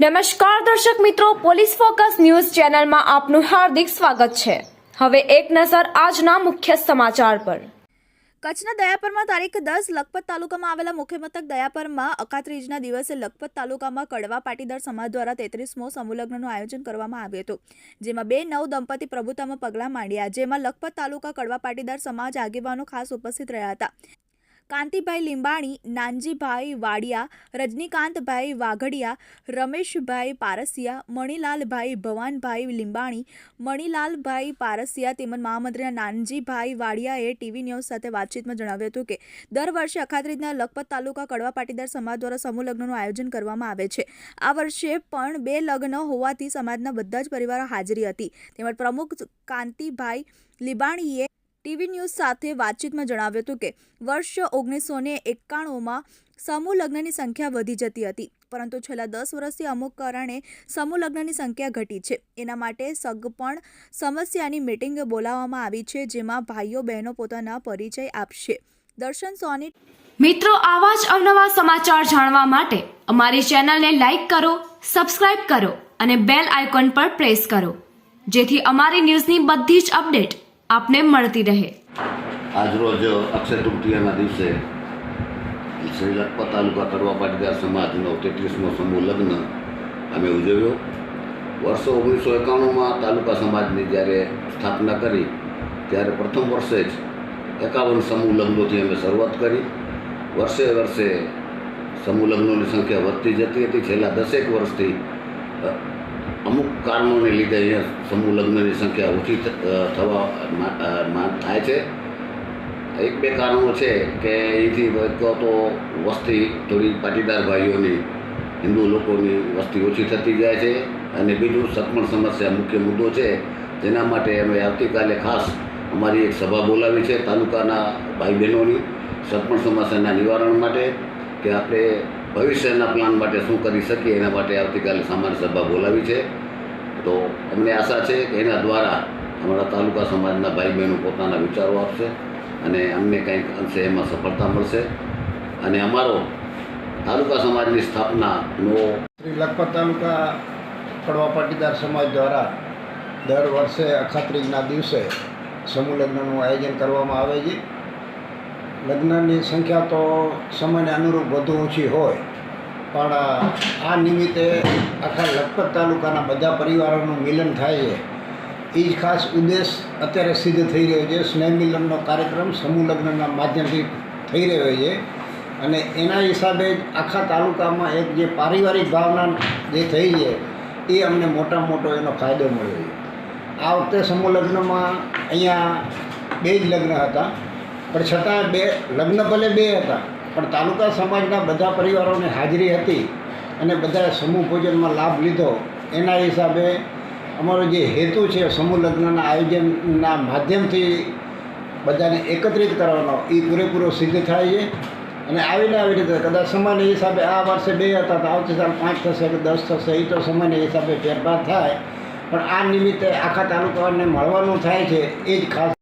નમસ્કાર દર્શક મિત્રો, પોલીસ ફોકસ ન્યૂઝ ચેનલમાં આપનું હાર્દિક સ્વાગત છે. હવે એક નજર આજના મુખ્ય સમાચાર પર. કચ્છના દયાપરમાં તારીખ દસ લખપત તાલુકામાં આવેલા મુખ્ય મથક દયાપરમાં અકાત્રીજના દિવસે લખપત તાલુકામાં કડવા પાટીદાર સમાજ દ્વારા તેત્રીસમો સમૂહલગ્નનું આયોજન કરવામાં આવ્યું હતું, જેમાં બે નવ દંપતી પ્રભુતામાં પગલાં માંડ્યા, જેમાં લખપત તાલુકા કડવા પાટીદાર સમાજ આગેવાનો ખાસ ઉપસ્થિત રહ્યા હતા. કાંતિભાઈ લીંબાણી, નાનજીભાઈ વાડિયા, રજનીકાંતભાઈ વાઘડિયા, રમેશભાઈ પારસિયા, મણિલાલભાઈ ભવાનભાઈ લીંબાણી, મણિલાલભાઈ પારસિયા તેમજ મહામંત્રીના નાનજીભાઈ વાડિયાએ ટીવી ન્યૂઝ સાથે વાતચીતમાં જણાવ્યું હતું કે, દર વર્ષે અખાત્રીજના લખપત તાલુકા કડવા પાટીદાર સમાજ દ્વારા સમૂહ આયોજન કરવામાં આવે છે. આ વર્ષે પણ બે લગ્ન હોવાથી સમાજના બધા જ પરિવારો હાજરી હતી. તેમજ પ્રમુખ કાંતિભાઈ લીંબાણીએ ટીવી ન્યૂઝ સાથે વાતચીતમાં જણાવ્યું હતું કે વર્ષ ઓગણીસો ને એકાણુંમાં સમૂહ લગ્નની સંખ્યા વધી જતી હતી. પરંતુ છેલ્લા દસ વર્ષથી અમુક કારણે સમૂહ લગ્નની સંખ્યા ઘટી છે. એના માટે સગપણ સમસ્યાની મિટિંગ બોલાવવામાં આવી છે, જેમાં ભાઈઓ બહેનો પોતાના પરિચય આપશે. દર્શન સોની મિત્રો, આવા જ અવનવા સમાચાર જાણવા માટે અમારી ચેનલને લાઈક કરો, સબસ્ક્રાઇબ કરો અને બેલ આઇકોન પર પ્રેસ કરો. જેથી અમારી ન્યૂઝની બધી જ અપડેટ આપને મળતી રહે. આજરોજ અક્ષય તૃતીયાના દિવસે શ્રી લખપત તાલુકા કરવા પાટીદાર સમાજનો તેત્રીસમો સમૂહ લગ્ન અમે ઉજવ્યો. વર્ષો ઓગણીસો એકાણુંમાં તાલુકા સમાજની જ્યારે સ્થાપના કરી, ત્યારે પ્રથમ વર્ષે જ એકાવન સમૂહ લગ્નોથી અમે શરૂઆત કરી. વર્ષે વર્ષે સમૂહ લગ્નોની સંખ્યા વધતી જતી હતી. છેલ્લા દસેક વર્ષથી અમુક કારણોને લીધે અહીંયા સમૂહ લગ્નની સંખ્યા ઓછી થવા થાય છે. એક બે કારણો છે કે અહીંથી તો વસ્તી થોડી પાટીદાર ભાઈઓની, હિન્દુ લોકોની વસ્તી ઓછી થતી જાય છે અને બીજું સકમણ સમસ્યા મુખ્ય મુદ્દો છે જેના માટે અમે આવતીકાલે ખાસ અમારી એક સભા બોલાવી છે તાલુકાના ભાઈ બહેનોની સકમણ સમસ્યાના નિવારણ માટે કે આપણે ભવિષ્યના પ્લાન માટે શું કરી શકીએ એના માટે આવતીકાલે સામાન્ય સભા બોલાવી છે. તો અમને આશા છે કે એના દ્વારા અમારા તાલુકા સમાજના ભાઈ બહેનો પોતાના વિચારો આપશે અને અમને કંઈક અંશે એમાં સફળતા મળશે. અને અમારો તાલુકા સમાજની સ્થાપનાનો શ્રી લખપત તાલુકા કડવા પાટીદાર સમાજ દ્વારા દર વર્ષે અખાત્રીજના દિવસે સમૂહ લગ્નનું આયોજન કરવામાં આવે છે. લગ્નની સંખ્યા તો સમયને અનુરૂપ વધુ ઓછી હોય, પણ આ નિમિત્તે આખા લખપત તાલુકાના બધા પરિવારોનું મિલન થાય છે. એ જ ખાસ ઉદ્દેશ અત્યારે સિદ્ધ થઈ રહ્યો છે. સ્નેહ મિલનનો કાર્યક્રમ સમૂહ લગ્નના માધ્યમથી થઈ રહ્યો છે અને એના હિસાબે જ આખા તાલુકામાં એક જે પારિવારિક ભાવના જે થઈ છે, એ અમને મોટા મોટો એનો ફાયદો મળ્યો છે. આ વખતે સમૂહ લગ્નમાં અહીંયા બે જ લગ્ન હતા. પણ છતાં બે, લગ્ન ભલે બે હતા, પણ તાલુકા સમાજના બધા પરિવારોની હાજરી હતી અને બધાએ સમૂહ ભોજનમાં લાભ લીધો. એના હિસાબે અમારો જે હેતુ છે સમૂહ લગ્નના આયોજનના માધ્યમથી બધાને એકત્રિત કરવાનો એ પૂરેપૂરો સિદ્ધ થાય છે. અને આવીને આવી રીતે કદાચ સમયના હિસાબે આ વર્ષે બે હતા તો આવતી સાલ પાંચ થશે કે દસ થશે એ તો સમયના હિસાબે ફેરફાર થાય. પણ આ નિમિત્તે આખા તાલુકાને મળવાનું થાય છે, એ જ ખાસ